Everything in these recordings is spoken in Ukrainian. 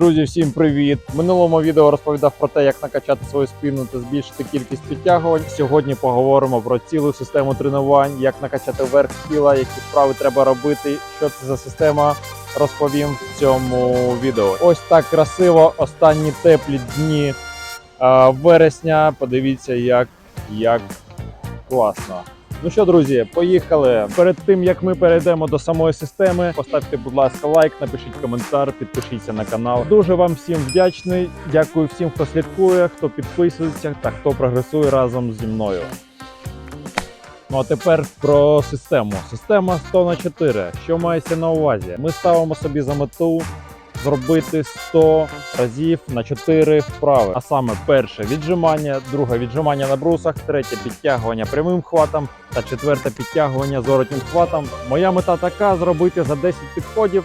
Друзі, всім привіт! В минулому відео розповідав про те, як накачати свою спину та збільшити кількість підтягувань. Сьогодні поговоримо про цілу систему тренувань, як накачати верх тіла, які вправи треба робити. Що це за система? Розповім в цьому відео. Ось так красиво. Останні теплі дні вересня. Подивіться, як, як класно. Ну що, друзі, поїхали. Перед тим як ми перейдемо до самої системи, поставте, будь ласка, лайк, напишіть коментар, підпишіться на канал. Дуже вам всім вдячний. Дякую всім, хто слідкує, хто підписується та хто прогресує разом зі мною. Ну а тепер про систему. Система 100 на 4. Що мається на увазі? Ми ставимо собі за мету зробити 100 разів на 4 вправи. А саме перше віджимання, друге віджимання на брусах, третє підтягування прямим хватом та четверте підтягування зворотнім хватом. Моя мета така зробити за 10 підходів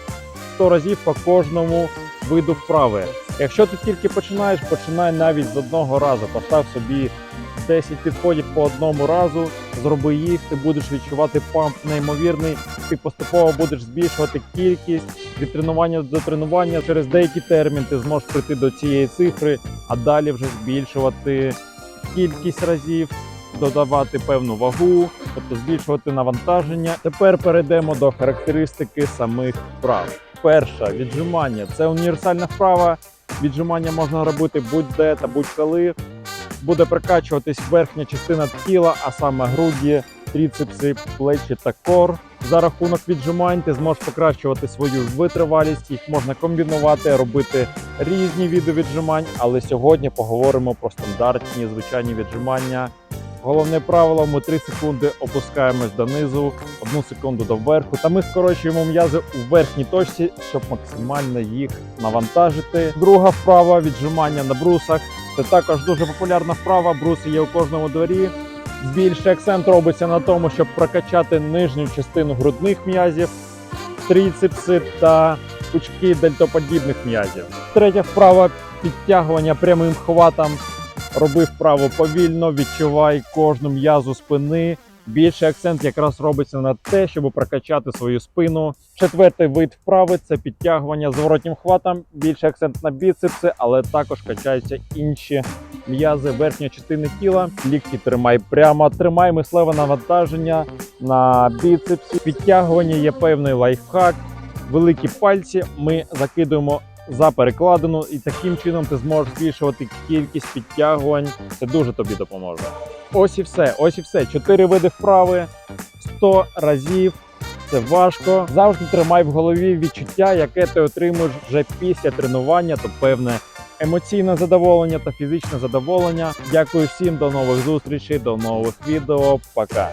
100 разів по кожному виду вправи. Якщо ти тільки починаєш, починай навіть з одного разу. Постав собі 10 підходів по одному разу, зроби їх, ти будеш відчувати памп неймовірний, ти поступово будеш збільшувати кількість від тренування до тренування. Через деякий термін ти зможеш прийти до цієї цифри, а далі вже збільшувати кількість разів, додавати певну вагу, тобто збільшувати навантаження. Тепер перейдемо до характеристики самих вправ. Перша віджимання це універсальна вправа. Віджимання можна робити будь-де та будь-коли. Буде прокачуватись верхня частина тіла, а саме груді, тріцепси, плечі та кор. За рахунок віджимань ти зможеш покращувати свою витривалість. Їх можна комбінувати, робити різні види віджимань. Але сьогодні поговоримо про стандартні звичайні віджимання. Головне правило: ми 3 секунди опускаємось донизу, 1 секунду до верху, та ми скорочуємо м'язи у верхній точці, щоб максимально їх навантажити. Друга вправа віджимання на брусах. Це також дуже популярна вправа. Бруси є у кожному дворі. Більший акцент робиться на тому, щоб прокачати нижню частину грудних м'язів, тріцепси та пучки дельтоподібних м'язів. Третя вправа підтягування прямим хватом. Роби вправо повільно, відчувай кожну м'язу спини. Більший акцент якраз робиться на те, щоб прокачати свою спину. Четвертий вид вправи це підтягування зворотнім хватом. Більший акцент на біцепси, але також качаються інші м'язи верхньої частини тіла. Лікті тримай прямо, тримай мислеве навантаження на біцепсі. Підтягування є певний лайфхак. Великі пальці ми закидуємо за перекладину, і таким чином ти зможеш збільшувати кількість підтягувань. Це дуже тобі допоможе. Ось і все. Ось і все. Чотири види вправи, 100 разів. Це важко. Завжди тримай в голові відчуття, яке ти отримуєш вже після тренування, то певне емоційне задоволення та фізичне задоволення. Дякую всім, до нових зустрічей, до нових відео. Пока.